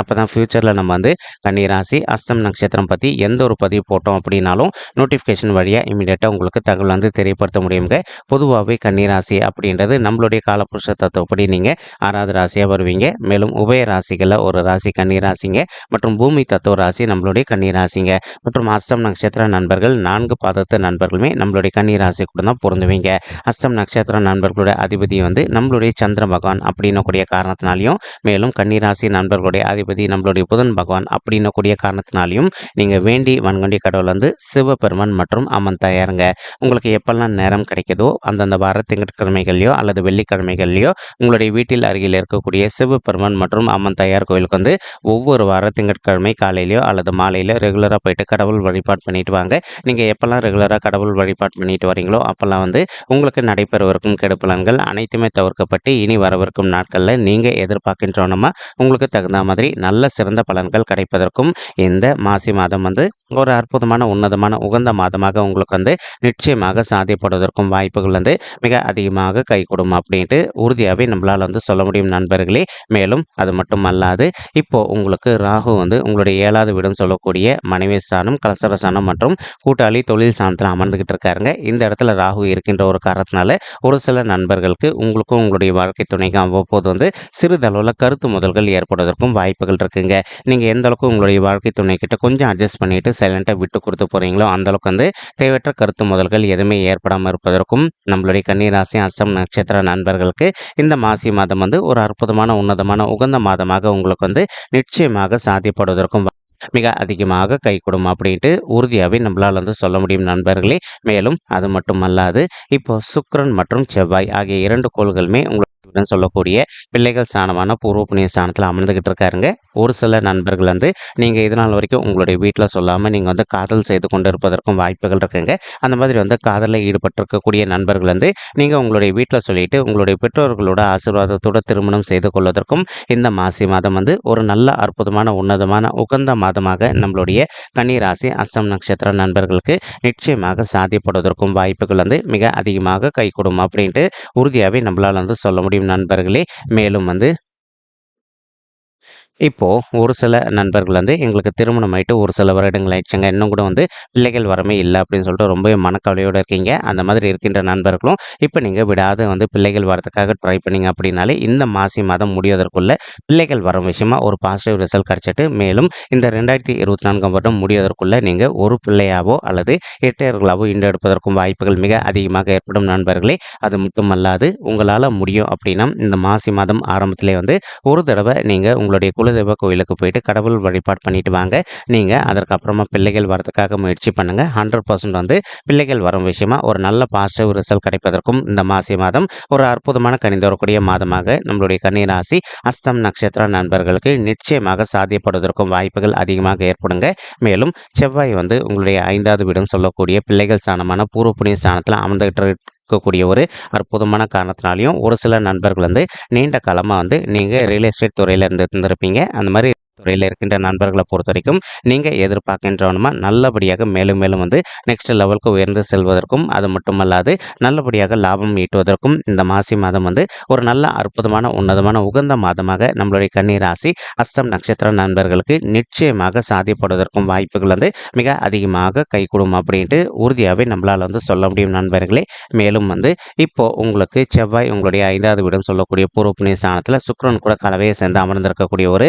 அப்போ தான் ஃப்யூச்சரில் நம்ம வந்து கன்னிராசி அஸ்தம் நட்சத்திரம் பற்றி எந்த ஒரு பதிவு போட்டோம் அப்படின்னாலும் நோட்டிஃபிகேஷன் வழியாக இமீடியட்டாக உங்களுக்கு தகவல் வந்து தெரியப்படுத்த முடியுங்க. பொதுவாகவே கன்னிராசி அப்படின்றது நம்மளுடைய காலப்புருஷ தத்துவப்படி நீங்கள் ஆறாவது ராசியாக வருவீங்க. மேலும் உபய ராசிகளில் ஒரு ராசி கன்னிராசிங்க மற்றும் பூமி தத்துவ ராசி நம்மளுடைய கன்னிராசிங்க மற்றும் அஸ்தம் நட்சத்திர நண்பர்கள் நான்கு பாதத்து நண்பர்களுமே நம்மளுடைய கன்னிராசி கூட தான் பொருந்துவீங்க. அஸ்தம் நட்சத்திர நண்பர்களுடைய அதிபதி வந்து நம்மளுடைய சந்திர பகவான் அப்படின்னக்கூடிய காரணத்தினாலையும் மேலும் கன்னிராசி நண்பர்களுடைய அதிபதி நம்மளுடைய புதன் பகவான் அப்படின்னக்கூடிய காரணத்தினாலையும் நீங்கள் வேண்டி வன்கொண்டி கடவுள் வந்து சிவபெருமன் மற்றும் அம்மன் தயாருங்க. உங்களுக்கு எப்பெல்லாம் நேரம் கிடைக்குதோ அந்தந்த வார திங்கட்கிழமைகள்லையோ அல்லது வெள்ளிக்கிழமைகள்லையோ உங்களுடைய வீட்டில் அருகில் இருக்கக்கூடிய சிவபெருமன் மற்றும் அம்மன் தயார் கோயிலுக்கு வந்து ஒவ்வொரு வார திங்கட்கிழமை காலையிலையோ அல்லது மாலையிலோ ரெகுலராக போயிட்டு கடவுள் வழிபாடு பண்ணிட்டு வாங்க. நீங்கள் எப்பெல்லாம் ரெகுலராக கடவுள் வழிபாடு பண்ணிட்டு வரீங்களோ அப்போல்லாம் வந்து உங்களுக்கு நடைபெறவிருக்கும் கெடுப்பலன்கள் அனைத்துமே தவிர்க்கப்பட்டு இனி வரவிருக்கும் நாட்களில் நீங்கள் எதிர்பார்க்கின்றோன்னா உங்களுக்கு தகுந்த மாதிரி நல்ல சிறந்த பலன்கள் கிடைப்பதற்கும் இந்த மாசி மாதம் வந்து ஒரு அற்புதமான உன்னதமான உகந்த மாதமாக உங்களுக்கு வந்து நிச்சயமாக சாத்தியப்படுவதற்கும் வாய்ப்புகள் வந்து மிக அதிகமாக கை கொடுக்கும் அப்படின்ட்டு உறுதியாகவே நம்மளால் வந்து சொல்ல முடியும் நண்பர்களே. மேலும் அது மட்டும் அல்லாது இப்போ உங்களுக்கு ராகு வந்து உங்களுடைய ஏழாவது வீடுன்னு சொல்லக்கூடிய மனைவி ஸ்தானம் கலசர ஸ்தானம் மற்றும் கூட்டாளி தொழில் ஸ்தானத்தில் அமர்ந்துகிட்டு இருக்காருங்க. இந்த இடத்துல ராகு இருக்கின்ற ஒரு காரணத்தினால ஒரு சில நண்பர்களுக்கு உங்களுக்கும் உங்களுடைய வாழ்க்கை துணைக்கும் அவ்வப்போது வந்து சிறிதளவில் கருத்து முதல்கள் ஏற்படுவதற்கும் வாய்ப்பு வாய்ப்புகள் இருக்குங்க. நீங்கள் எந்த அளவுக்கு உங்களுடைய வாழ்க்கை துணை கிட்ட கொஞ்சம் அட்ஜஸ்ட் பண்ணிட்டு சைலண்ட்டாக விட்டு கொடுத்து போகிறீங்களோ அந்தளவுக்கு வந்து தேவையற்ற கருத்து முதல்கள் எதுவுமே ஏற்படாமல் இருப்பதற்கும் நம்மளுடைய கன்னிராசி அஸ்தம் நட்சத்திர நண்பர்களுக்கு இந்த மாசி மாதம் வந்து ஒரு அற்புதமான உன்னதமான உகந்த மாதமாக உங்களுக்கு வந்து நிச்சயமாக சாத்தியப்படுவதற்கும் மிக அதிகமாக கை கொடும் அப்படின்ட்டு உறுதியாகவே நம்மளால் வந்து சொல்ல முடியும் நண்பர்களே. மேலும் அது மட்டும் அல்லாது இப்போ சுக்ரன் மற்றும் செவ்வாய் ஆகிய இரண்டு கோள்களுமே உங்களுக்கு சொல்லக்கூடிய பிள்ளைகள் ஸ்தானமான பூர்வ புண்ணிய ஸ்தானத்தில் அமர்ந்துகிட்டு இருக்காருங்க. ஒரு சில நண்பர்கள் வந்து நீங்கள் இது நாள் வரைக்கும் உங்களுடைய வீட்டில் சொல்லாமல் நீங்கள் வந்து காதல் செய்து கொண்டு இருப்பதற்கும் வாய்ப்புகள் இருக்குங்க. அந்த மாதிரி வந்து காதலில் ஈடுபட்டிருக்கக்கூடிய நண்பர்கள் வந்து நீங்கள் உங்களுடைய வீட்டில் சொல்லிட்டு உங்களுடைய பெற்றோர்களோட ஆசீர்வாதத்தோட திருமணம் செய்து கொள்வதற்கும் இந்த மாசி மாதம் வந்து ஒரு நல்ல அற்புதமான உன்னதமான உகந்த மாதமாக நம்மளுடைய கன்னிராசி அஸ்தம் நட்சத்திர நண்பர்களுக்கு நிச்சயமாக சாத்தியப்படுவதற்கும் வாய்ப்புகள் வந்து மிக அதிகமாக கைகூடும் அப்படின்ட்டு உறுதியாகவே நம்மளால் வந்து சொல்ல முடியும். நண்பர்களே மேலும் வந்து இப்போது ஒரு சில நண்பர்கள் வந்து எங்களுக்கு திருமணம் ஆயிட்டு ஒரு சில வருடங்கள் ஆயிடுச்சுங்க. இன்னும் கூட வந்து பிள்ளைகள் வரமே இல்லை அப்படின்னு சொல்லிட்டு ரொம்பவே மனக்கவலையோடு இருக்கீங்க. அந்த மாதிரி இருக்கின்ற நண்பர்களும் இப்போ நீங்கள் விடாத வந்து பிள்ளைகள் வரதுக்காக ட்ரை பண்ணீங்க அப்படின்னாலே இந்த மாசி மாதம் முடிவதற்குள்ளே பிள்ளைகள் வர விஷயமா ஒரு பாசிட்டிவ் ரிசல்ட் கிடச்சிட்டு மேலும் இந்த ரெண்டாயிரத்தி இருபத்தி நான்காம் வருடம் முடிவதற்குள்ளே நீங்கள் ஒரு பிள்ளையாவோ அல்லது எட்டையர்களாவோ இன்றெடுப்பதற்கும் வாய்ப்புகள் மிக அதிகமாக ஏற்படும் நண்பர்களே. அது மட்டுமல்லாது உங்களால் முடியும் அப்படின்னா இந்த மாசி மாதம் ஆரம்பத்திலே வந்து ஒரு தடவை நீங்கள் உங்களுடைய குலதெய்வ கோயிலுக்கு போயிட்டு கடவுள் வழிபாடு பண்ணிட்டு வாங்க. நீங்கள் அதற்கப்புறமா பிள்ளைகள் வரதுக்காக முயற்சி பண்ணுங்கள் ஹண்ட்ரட் பர்சன்ட் வந்து பிள்ளைகள் வரும் விஷயமா ஒரு நல்ல பாசிட்டிவ் ரிசல்ட் கிடைப்பதற்கும் இந்த மாசி மாதம் ஒரு அற்புதமான கணிந்து வரக்கூடிய மாதமாக நம்மளுடைய கன்னிராசி அஸ்தம் நட்சத்திர நண்பர்களுக்கு நிச்சயமாக சாத்தியப்படுவதற்கும் வாய்ப்புகள் அதிகமாக ஏற்படுங்க. மேலும் செவ்வாய் வந்து உங்களுடைய ஐந்தாவது வீடும் சொல்லக்கூடிய பிள்ளைகள் ஸ்தானமான பூர்வ புண்ணிய ஸ்தானத்தில் அமர்ந்துகிட்டு இருக்கக்கூடிய ஒரு அற்புதமான காரணத்தினாலையும் ஒரு சில நண்பர்கள் வந்து நீண்ட காலமாக வந்து நீங்கள் ரியல் எஸ்டேட் துறையில் இருந்து இருந்திருப்பீங்க. அந்த மாதிரி துறையில் இருக்கின்ற நண்பர்களை பொறுத்த வரைக்கும் நீங்கள் எதிர்பார்க்கின்றவனுமா? நல்லபடியாக மேலும் மேலும் வந்து நெக்ஸ்ட் லெவலுக்கு உயர்ந்து செல்வதற்கும் அது மட்டுமல்லாது நல்லபடியாக லாபம் ஈட்டுவதற்கும் இந்த மாசி மாதம் வந்து ஒரு நல்ல அற்புதமான உன்னதமான உகந்த மாதமாக நம்மளுடைய கன்னிராசி அஸ்தம் நட்சத்திர நண்பர்களுக்கு நிச்சயமாக சாதிப்படுவதற்கும் வாய்ப்புகள் வந்து மிக அதிகமாக கைகூடும் அப்படின்ட்டு உறுதியாகவே நம்மளால் வந்து சொல்ல முடியும் நண்பர்களே. மேலும் வந்து இப்போ உங்களுக்கு செவ்வாய் உங்களுடைய ஐந்தாவது வீடுன்னு சொல்லக்கூடிய பூர்வ புண்ணிய ஸ்தானத்தில் சுக்கிரன் கூட கலவையை சேர்ந்து அமர்ந்திருக்கக்கூடிய ஒரு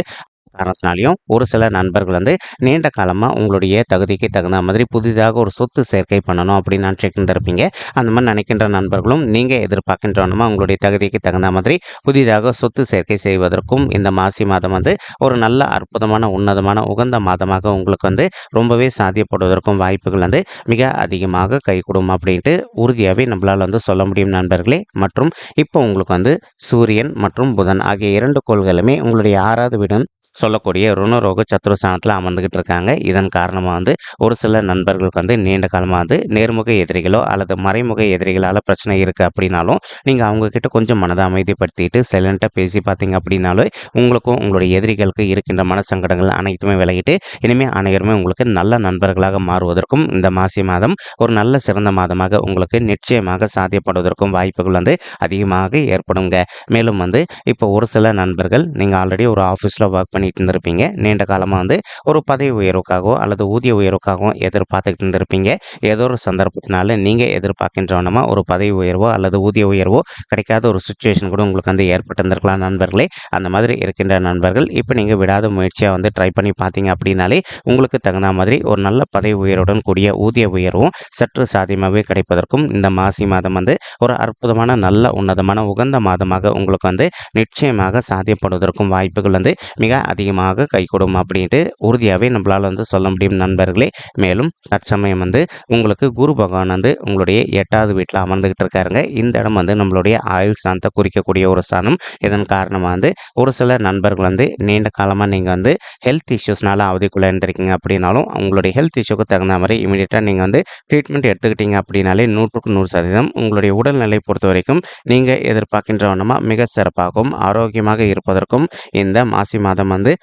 காரணத்தினாலையும் ஒரு சில நண்பர்கள் வந்து நீண்ட காலமாக உங்களுடைய தகுதிக்கு தகுந்த மாதிரி புதிதாக ஒரு சொத்து சேர்க்கை பண்ணணும் அப்படின்னு நினச்சிக்கிட்டு இருப்பீங்க. அந்த மாதிரி நினைக்கின்ற நண்பர்களும் நீங்கள் எதிர்பார்க்கின்றவனுமா உங்களுடைய தகுதிக்கு தகுந்த மாதிரி புதிதாக சொத்து சேர்க்கை செய்வதற்கும் இந்த மாசி மாதம் வந்து ஒரு நல்ல அற்புதமான உன்னதமான உகந்த மாதமாக உங்களுக்கு வந்து ரொம்பவே சாத்தியப்படுவதற்கும் வாய்ப்புகள் வந்து மிக அதிகமாக கைகூடும் அப்படின்ட்டு உறுதியாகவே நம்மளால் வந்து சொல்ல முடியும் நண்பர்களே. மற்றும் இப்போ உங்களுக்கு வந்து சூரியன் மற்றும் புதன் ஆகிய இரண்டு கோள்களுமே உங்களுடைய ஆறாவது வீடும் சொல்லக்கூடிய ருணரோக சத்ருஸ்தானத்தில் அமர்ந்துக்கிட்டு இருக்காங்க இதன் காரணமாக வந்து ஒரு சில நண்பர்களுக்கு வந்து நீண்ட காலமாக வந்து நேர்முக எதிரிகளோ அல்லது மறைமுக எதிரிகளால் பிரச்சனை இருக்குது அப்படின்னாலும் நீங்கள் அவங்கக்கிட்ட கொஞ்சம் மனதை அமைதிப்படுத்திட்டு சைலண்ட்டாக பேசி பார்த்தீங்க அப்படின்னாலே உங்களுக்கும் உங்களுடைய எதிரிகளுக்கு இருக்கின்ற மனசங்கடங்கள் அனைத்துமே விலகிட்டு இனிமேல் அனைவருமே உங்களுக்கு நல்ல நண்பர்களாக மாறுவதற்கும் இந்த மாசி மாதம் ஒரு நல்ல சிறந்த மாதமாக உங்களுக்கு நிச்சயமாக சாத்தியப்படுவதற்கும் வாய்ப்புகள் வந்து அதிகமாக ஏற்படுங்க. மேலும் வந்து இப்போ ஒரு சில நண்பர்கள் நீங்கள் ஆல்ரெடி ஒரு ஆஃபீஸில் ஒர்க் பண்ணி பண்ணிகிட்டு இருந்திருப்பீங்க நீண்ட காலமாக வந்து ஒரு பதவி உயர்வுக்காகவோ அல்லது ஊதிய உயர்வுக்காகவோ எதிர்பார்த்துக்கிட்டு இருந்திருப்பீங்க ஏதோ ஒரு சந்தர்ப்பத்தினால நீங்கள் எதிர்பார்க்கின்றவனமா ஒரு பதவி உயர்வோ அல்லது ஊதிய உயர்வோ கிடைக்காத ஒரு சுச்சுவேஷன் கூட உங்களுக்கு வந்து ஏற்பட்டிருந்திருக்கலாம் நண்பர்களே. அந்த மாதிரி இருக்கின்ற நண்பர்கள் இப்போ நீங்கள் விடாத முயற்சியாக வந்து ட்ரை பண்ணி பார்த்தீங்க அப்படின்னாலே உங்களுக்கு தகுந்த மாதிரி ஒரு நல்ல பதவி உயர்வுடன் கூடிய ஊதிய உயர்வும் சற்று சாத்தியமாகவே கிடைப்பதற்கும் இந்த மாசி மாதம் வந்து ஒரு அற்புதமான நல்ல உன்னதமான உகந்த மாதமாக உங்களுக்கு வந்து நிச்சயமாக சாத்தியப்படுவதற்கும் வாய்ப்புகள் வந்து மிக அதிகமாக கைகூடும் அப்படின்ட்டு உறுதியாகவே நம்மளால் வந்து சொல்ல முடியும் நண்பர்களே. மேலும் தற்சமயம் வந்து உங்களுக்கு குரு பகவான் வந்து உங்களுடைய எட்டாவது வீட்டில் அமர்ந்துக்கிட்டு இருக்காருங்க. இந்த இடம் வந்து நம்மளுடைய ஆயுள் ஸ்தானத்தை குறிக்கக்கூடிய ஒரு ஸ்தானம். இதன் காரணமாக வந்து ஒரு சில நண்பர்கள் வந்து நீண்ட காலமாக நீங்கள் வந்து ஹெல்த் இஷ்யூஸ்னால அவதிக்குள்ளே இருந்திருக்கீங்க அப்படின்னாலும் உங்களுடைய ஹெல்த் இஷ்யூக்கு தகுந்த மாதிரி இமீடியட்டாக நீங்கள் வந்து ட்ரீட்மெண்ட் எடுத்துக்கிட்டீங்க அப்படின்னாலே நூற்றுக்கு நூறு சதவீதம் உங்களுடைய உடல்நிலை பொறுத்த வரைக்கும் நீங்கள் எதிர்பார்க்கின்ற வண்ணமாக மிக சிறப்பாகவும் ஆரோக்கியமாக இருப்பதற்கும் இந்த மாசி மாதம் வந்து grande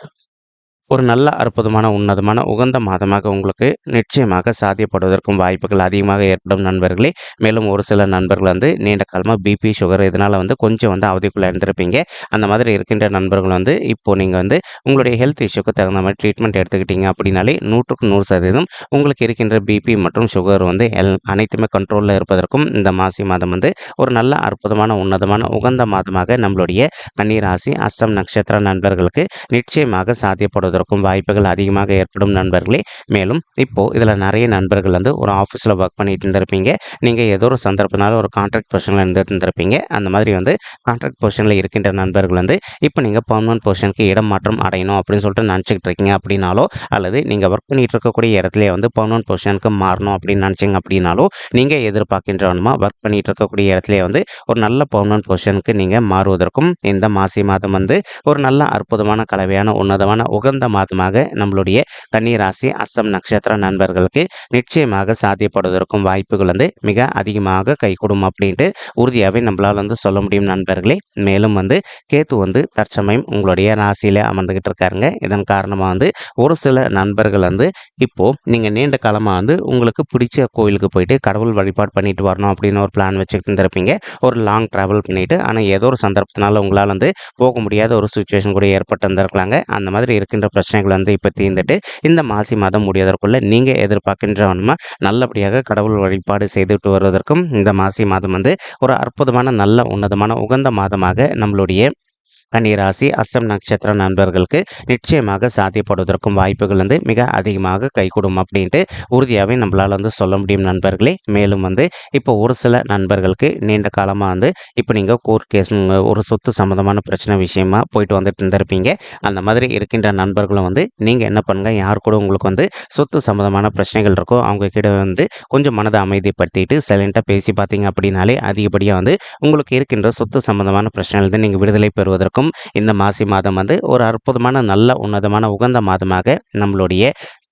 ஒரு நல்ல அற்புதமான உன்னதமான உகந்த மாதமாக உங்களுக்கு நிச்சயமாக சாத்தியப்படுவதற்கும் வாய்ப்புகள் அதிகமாக ஏற்படும் நண்பர்களே. மேலும் ஒரு சில நண்பர்கள் வந்து நீண்ட காலமாக பிபி சுகர் இதனால் வந்து கொஞ்சம் வந்து அவதிக்குள்ளே இருந்திருப்பீங்க அந்த மாதிரி இருக்கின்ற நண்பர்கள் வந்து இப்போ நீங்கள் வந்து உங்களுடைய ஹெல்த் இஷ்யூக்கு தகுந்த மாதிரி ட்ரீட்மெண்ட் எடுத்துக்கிட்டீங்க அப்படின்னாலே நூற்றுக்கு நூறு சதவீதம் உங்களுக்கு இருக்கின்ற பிபி மற்றும் சுகர் வந்து எல் அனைத்துமே கண்ட்ரோலில் இருப்பதற்கும் இந்த மாசி மாதம் வந்து ஒரு நல்ல அற்புதமான உன்னதமான உகந்த மாதமாக நம்மளுடைய கன்னிராசி அஷ்டம் நட்சத்திர நண்பர்களுக்கு நிச்சயமாக சாத்தியப்படுவதற்கும் வாய்ப்புகள் அதிகமாக ஏற்படும் நண்பர்களே. மேலும் இப்போ இதில் நிறைய நண்பர்கள் வந்து ஒரு ஆஃபீஸில் ஒர்க் பண்ணிட்டு இருந்திருப்பீங்க. நீங்கள் ஏதோ ஒரு சந்தர்ப்பத்தினால ஒரு கான்ட்ராக்ட் பொசிஷனில் இருந்துட்டு இருந்திருப்பீங்க. அந்த மாதிரி வந்து கான்ட்ராக்ட் பொசிஷனில் இருக்கின்ற நண்பர்கள் வந்து இப்போ நீங்கள் பர்மனன்ட் பொசிஷனுக்கு இடம் மாற்றம் அடையணும் அப்படின்னு சொல்லிட்டு நினச்சிக்கிட்டு இருக்கீங்க அப்படின்னாலோ அல்லது நீங்கள் ஒர்க் பண்ணிட்டு இருக்கக்கூடிய இடத்துல வந்து பர்மனன்ட் பொசிஷனுக்கு மாறணும் அப்படின்னு நினச்சிங்க அப்படின்னாலோ நீங்கள் எதிர்பார்க்கின்றவனுமா ஒர்க் பண்ணிட்டு இருக்கக்கூடிய இடத்துல வந்து ஒரு நல்ல பர்மனன்ட் பொசிஷனுக்கு நீங்கள் மாறுவதற்கும் இந்த மாசி மாதம் வந்து ஒரு நல்ல அற்புதமான கலவையான உன்னதமான உகந்த மாதமாக நம்மளுடைய கன்னிராசி அஸ்தம் நட்சத்திர நண்பர்களுக்கு நிச்சயமாக சாத்தியப்படுவதற்கும் வாய்ப்புகள் வந்து மிக அதிகமாக கைகூடும் அப்படின்ட்டு உறுதியாகவே நம்மளால் வந்து சொல்ல முடியும் நண்பர்களே. மேலும் வந்து கேத்து வந்து தற்சமயம் உங்களுடைய ராசியில் அமர்ந்துக்கிட்டு இருக்காருங்க. இதன் காரணமாக வந்து ஒரு சில நண்பர்கள் வந்து இப்போது நீங்கள் நீண்ட காலமாக வந்து உங்களுக்கு பிடிச்ச கோயிலுக்கு போயிட்டு கடவுள் வழிபாடு பண்ணிட்டு வரணும் அப்படின்னு ஒரு பிளான் வச்சுக்கிட்டு இருந்திருப்பீங்க. ஒரு லாங் ட்ராவல் பண்ணிட்டு ஆனால் ஏதோ ஒரு சந்தர்ப்பத்தினால உங்களால் வந்து போக முடியாத ஒரு சுச்சுவேஷன் கூட ஏற்பட்டு இருந்திருக்கலாங்க அந்த மாதிரி இருக்கின்ற பிரச்சனைகள் வந்து இப்போ தீர்ந்துட்டு இந்த மாசி மாதம் முடிவதற்குள்ள நீங்கள் எதிர்பார்க்கின்றவனுமா நல்லபடியாக கடவுள் வழிபாடு செய்துட்டு வருவதற்கும் இந்த மாசி மாதம் வந்து ஒரு அற்புதமான நல்ல உன்னதமான உகந்த மாதமாக நம்மளுடைய கன்னிராசி அஸ்தம் நட்சத்திர நண்பர்களுக்கு நிச்சயமாக சாத்தியப்படுவதற்கும் வாய்ப்புகள் வந்து மிக அதிகமாக கைகூடும் அப்படின்ட்டு உறுதியாகவே நம்மளால் வந்து சொல்ல முடியும் நண்பர்களே. மேலும் வந்து இப்போ ஒரு சில நண்பர்களுக்கு நீண்ட காலமாக வந்து இப்போ நீங்கள் கோர்ட் கேஸ் ஒரு சொத்து சம்மந்தமான பிரச்சனை விஷயமா போயிட்டு வந்துட்டு இருந்திருப்பீங்க. அந்த மாதிரி இருக்கின்ற நண்பர்களும் வந்து நீங்கள் என்ன பண்ணுங்கள் யார் கூட உங்களுக்கு வந்து சொத்து சம்மந்தமான பிரச்சனைகள் இருக்கோ அவங்க கிட்ட வந்து கொஞ்சம் மனதை அமைதிப்படுத்திட்டு சைலண்ட்டாக பேசி பார்த்தீங்க அப்படின்னாலே அதிகப்படியாக வந்து உங்களுக்கு இருக்கின்ற சொத்து சம்மந்தமான பிரச்சனைகள் வந்து நீங்கள் விடுதலை பெறுவதற்கும் இந்த மாசி மாதம் வந்து ஒரு அற்புதமான நல்ல உன்னதமான உகந்த மாதமாக நம்மளுடைய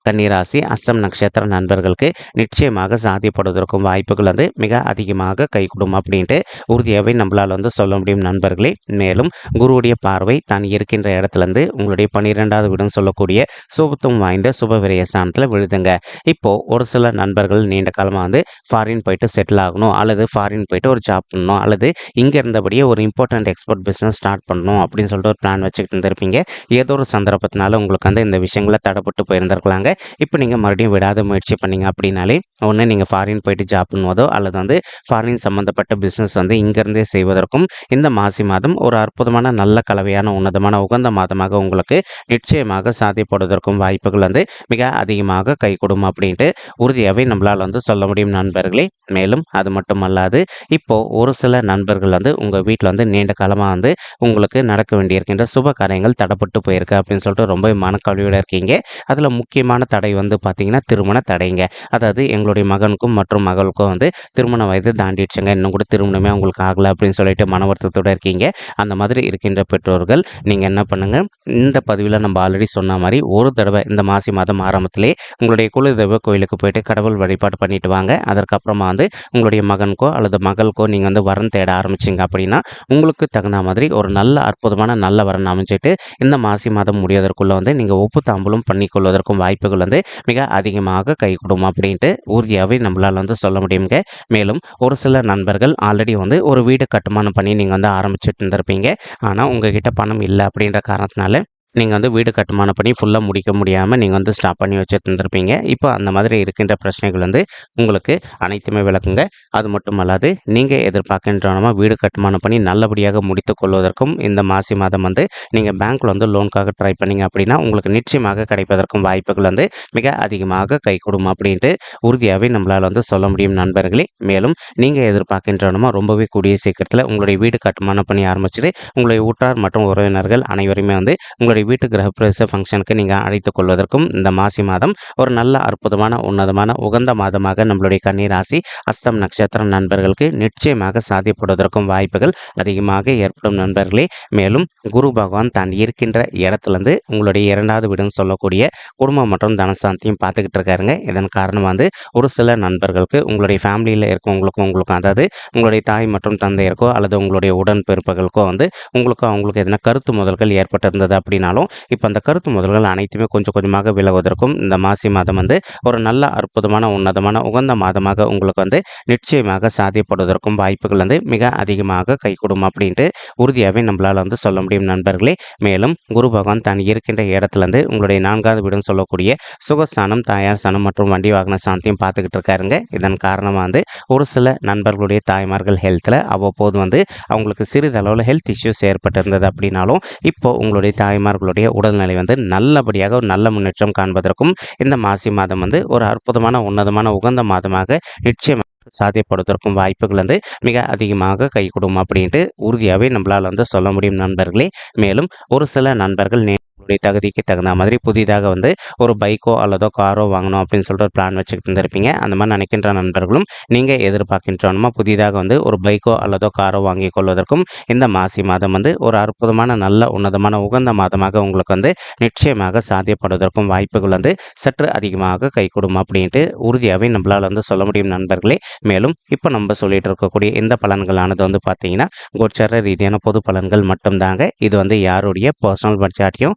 கன்னிராசி அஸ்தம் நட்சத்திர நண்பர்களுக்கு நிச்சயமாக சாதிப்படுவதற்கும் வாய்ப்புகள் வந்து மிக அதிகமாக கைகூடும் அப்படின்ட்டு உறுதியாகவே நம்மளால் வந்து சொல்ல முடியும் நண்பர்களே. மேலும் குருவுடைய பார்வை தான் இருக்கின்ற இடத்துலேருந்து உங்களுடைய பன்னிரெண்டாவது வீடும் சொல்லக்கூடிய சுபத்துவம் வாய்ந்த சுப விரய ஸ்தானத்தில் விழுதுங்க. இப்போது ஒரு சில நண்பர்கள் நீண்ட காலமாக வந்து ஃபாரின் போயிட்டு செட்டில் ஆகணும் அல்லது ஃபாரின் போயிட்டு ஒரு ஜாப் பண்ணணும் அல்லது இங்கே இருந்தபடியே ஒரு இம்பார்ட்டன்ட் எக்ஸ்போர்ட் பிஸ்னஸ் ஸ்டார்ட் பண்ணணும் அப்படின்னு சொல்லிட்டு ஒரு பிளான் வச்சுக்கிட்டு இருந்திருப்பீங்க. ஏதோ ஒரு சந்தர்ப்பத்தினால உங்களுக்கு வந்து இந்த விஷயங்களை தடைப்பட்டு போயிருந்திருக்கலாங்க. இப்போ நீங்கள் மறுபடியும் விடாத முயற்சி பண்ணீங்க அப்படின்னாலே ஒன்று நீங்கள் ஃபாரின் போயிட்டு ஜாப் பண்ணுவதோ அல்லது வந்து ஃபாரின் சம்மந்தப்பட்ட பிஸ்னஸ் வந்து இங்கேருந்தே செய்வதற்கும் இந்த மாசி மாதம் ஒரு அற்புதமான நல்ல கலவையான உன்னதமான உகந்த மாதமாக உங்களுக்கு நிச்சயமாக சாத்தியப்படுவதற்கும் வாய்ப்புகள் வந்து மிக அதிகமாக கைகூடும் அப்படின்ட்டு உறுதியாகவே நம்மளால் வந்து சொல்ல முடியும் நண்பர்களே. மேலும் அது மட்டும் அல்லாது இப்போது ஒரு சில நண்பர்கள் வந்து உங்கள் வீட்டில் வந்து நீண்ட காலமாக வந்து உங்களுக்கு நடக்க வேண்டியிருக்கின்ற சுப காரியங்கள் தடப்பட்டு போயிருக்கு அப்படின்னு சொல்லிட்டு ரொம்ப மனக்கவலையோடு இருக்கீங்க. அதில் முக்கியமான தடை வந்து பார்த்தீங்கன்னா திருமண தடைங்க. அதாவது எங்களுடைய மகனுக்கும் மற்றும் மகளுக்கும் வந்து திருமண வயது தாண்டிடுச்சுங்க. இன்னும் கூட திருமணமே உங்களுக்கு ஆகலை அப்படின்னு சொல்லிட்டு மன வருத்தத்தோடு இருக்கீங்க. அந்த மாதிரி இருக்கின்ற பெற்றோர்கள் நீங்கள் என்ன பண்ணுங்கள் இந்த பதிவில் நம்ம ஆல்ரெடி சொன்ன மாதிரி ஒரு தடவை இந்த மாசி மாதம் ஆரம்பத்திலே உங்களுடைய குலதெய்வ கோயிலுக்கு போயிட்டு கடவுள் வழிபாடு பண்ணிட்டு வாங்க. அதற்கப்புறமா வந்து உங்களுடைய மகனுக்கோ அல்லது மகளுக்கோ நீங்கள் வந்து வரன் தேட ஆரம்பிச்சிங்க அப்படின்னா உங்களுக்கு தகுந்த மாதிரி ஒரு நல்ல அற்புதமான நல்ல வரன் அமைஞ்சிட்டு இந்த மாசி மாதம் முடியதற்குள்ளே வந்து நீங்கள் ஒப்பு தாம்பலும் பண்ணிக்கொள்வதற்கும் வாய்ப்புகள் வந்து மிக அதிகமாக கைகூடும் அப்படின்ட்டு உறுதியாகவே நம்மளால் வந்து சொல்ல முடியுங்க மேலும் ஒரு சில நண்பர்கள் ஆல்ரெடி வந்து ஒரு வீடு கட்டுமானம் பண்ணி நீங்கள் வந்து ஆரம்பிச்சிட்டு இருந்திருப்பீங்க. ஆனால் உங்ககிட்ட பணம் இல்லை அப்படின்ற காரணத்தினால நீங்கள் வந்து வீடு கட்டுமானம் பண்ணி ஃபுல்லாக முடிக்க முடியாமல் நீங்கள் வந்து ஸ்டாப் பண்ணி வச்சுருந்துருப்பீங்க இப்போ அந்த மாதிரி இருக்கின்ற பிரச்சனைகள் வந்து உங்களுக்கு அனைத்துமே விளக்குங்க. அது மட்டும் அல்லாது நீங்கள் எதிர்பார்க்கின்றனமா வீடு கட்டுமானம் பண்ணி நல்லபடியாக முடித்து கொள்வதற்கும் இந்த மாசி மாதம் வந்து நீங்கள் பேங்க்கில் வந்து லோனுக்காக ட்ரை பண்ணீங்க அப்படின்னா உங்களுக்கு நிச்சயமாக கிடைப்பதற்கும் வாய்ப்புகள் வந்து மிக அதிகமாக கை கொடுக்கும் அப்படின்ட்டு உறுதியாகவே நம்மளால் வந்து சொல்ல முடியும் நண்பர்களே. மேலும் நீங்கள் எதிர்பார்க்கின்றனமா ரொம்பவே கூடிய சீக்கிரத்தில் உங்களுடைய வீடு கட்டுமானம் பண்ணி ஆரம்பிச்சது உங்களுடைய ஊட்டார் மற்றும் உறவினர்கள் அனைவருமே வந்து உங்களுடைய வீட்டு கிரகப்பிரவேச ஃபங்க்ஷனுக்கு நீங்கள் அழைத்து கொள்வதற்கும் இந்த மாசி மாதம் ஒரு நல்ல அற்புதமான உன்னதமான உகந்த மாதமாக நம்மளுடைய கன்னிராசி அஸ்தம் நட்சத்திரம் நண்பர்களுக்கு நிச்சயமாக சாதிப்படுவதற்கும் வாய்ப்புகள் அதிகமாக ஏற்படும் நண்பர்களே. மேலும் குரு பகவான் தான் இருக்கின்ற இடத்துலேருந்து உங்களுடைய இரண்டாவது வீடுன்னு சொல்லக்கூடிய குடும்பம் மற்றும் தனசாந்தியும் பார்த்துக்கிட்டு இருக்காருங்க. இதன் காரணம் வந்து ஒரு சில நண்பர்களுக்கு உங்களுடைய ஃபேமிலியில் இருக்கவங்களுக்கும் உங்களுக்கும் அதாவது உங்களுடைய தாய் மற்றும் தந்தையருக்கோ அல்லது உங்களுடைய உடன்பிறப்புகளுக்கோ வந்து உங்களுக்கும் அவங்களுக்கு எதனா கருத்து முதல்கள் ஏற்பட்டிருந்தது அப்படின்னாலும் இப்போ அந்த கருத்து முதல்கள் அனைத்துமே கொஞ்சம் கொஞ்சமாக விலகுவதற்கும் இந்த மாசி மாதம் வந்து ஒரு நல்ல அற்புதமான உன்னதமான உகந்த மாதமாக உங்களுக்கு வந்து நிச்சயமாக சாத்தியப்படுவதற்கும் வாய்ப்புகள் வந்து மிக அதிகமாக கைகூடும் அப்படின்ட்டு உறுதியாகவே நம்மளால் வந்து சொல்ல முடியும் நண்பர்களே. மேலும் குரு பகவான் தான் இருக்கின்ற இடத்துலேருந்து உங்களுடைய நான்காவது வீடுன்னு சொல்லக்கூடிய சுகஸ்தானம் தாயார் ஸ்தானம் மற்றும் வண்டி வாகன சாந்தியும் பார்த்துக்கிட்டு இருக்காருங்க. இதன் காரணமாக வந்து ஒரு சில நண்பர்களுடைய தாய்மார்கள் ஹெல்த்தில் அவ்வப்போது வந்து அவங்களுக்கு சிறிதளவில் ஹெல்த் இஷ்யூஸ் ஏற்பட்டிருந்தது அப்படின்னாலும் இப்போ உங்களுடைய தாய்மார்கள் அவர்களுடைய உடல்நிலை வந்து நல்லபடியாக ஒரு நல்ல முன்னேற்றம் காண்பதற்கும் இந்த மாசி மாதம் வந்து ஒரு அற்புதமான உன்னதமான உகந்த மாதமாக நிச்சயம் சாத்தியப்படுவதற்கும் வாய்ப்புகள் வந்து மிக அதிகமாக கை கொடுக்கும் அப்படின்ட்டு உறுதியாகவே நம்மளால் வந்து சொல்ல முடியும் நண்பர்களே. மேலும் ஒரு சில நண்பர்கள் உங்களுடைய தகுதிக்கு தகுந்த மாதிரி புதிதாக வந்து ஒரு பைக்கோ அல்லதோ காரோ வாங்கணும் அப்படின்னு சொல்லிட்டு ஒரு பிளான் வச்சுக்கிட்டு இருந்திருப்பீங்க. அந்த மாதிரி நினைக்கின்ற நண்பர்களும் நீங்கள் எதிர்பார்க்கின்றோமா புதிதாக வந்து ஒரு பைக்கோ அல்லதோ காரோ வாங்கி கொள்வதற்கும் இந்த மாசி மாதம் வந்து ஒரு அற்புதமான நல்ல உன்னதமான உகந்த மாதமாக உங்களுக்கு வந்து நிச்சயமாக சாத்தியப்படுவதற்கும் வாய்ப்புகள் வந்து சற்று அதிகமாக கை கொடும் அப்படின்ட்டு உறுதியாகவே நம்மளால் வந்து சொல்ல முடியும் நண்பர்களே. மேலும் இப்போ நம்ம சொல்லிட்டு இருக்கக்கூடிய இந்த பலன்களானது வந்து பார்த்தீங்கன்னா கோச்சார ரீதியான பொது பலன்கள் மட்டும்தாங்க. இது வந்து யாருடைய பர்சனல் பட்ஜெட்டையும்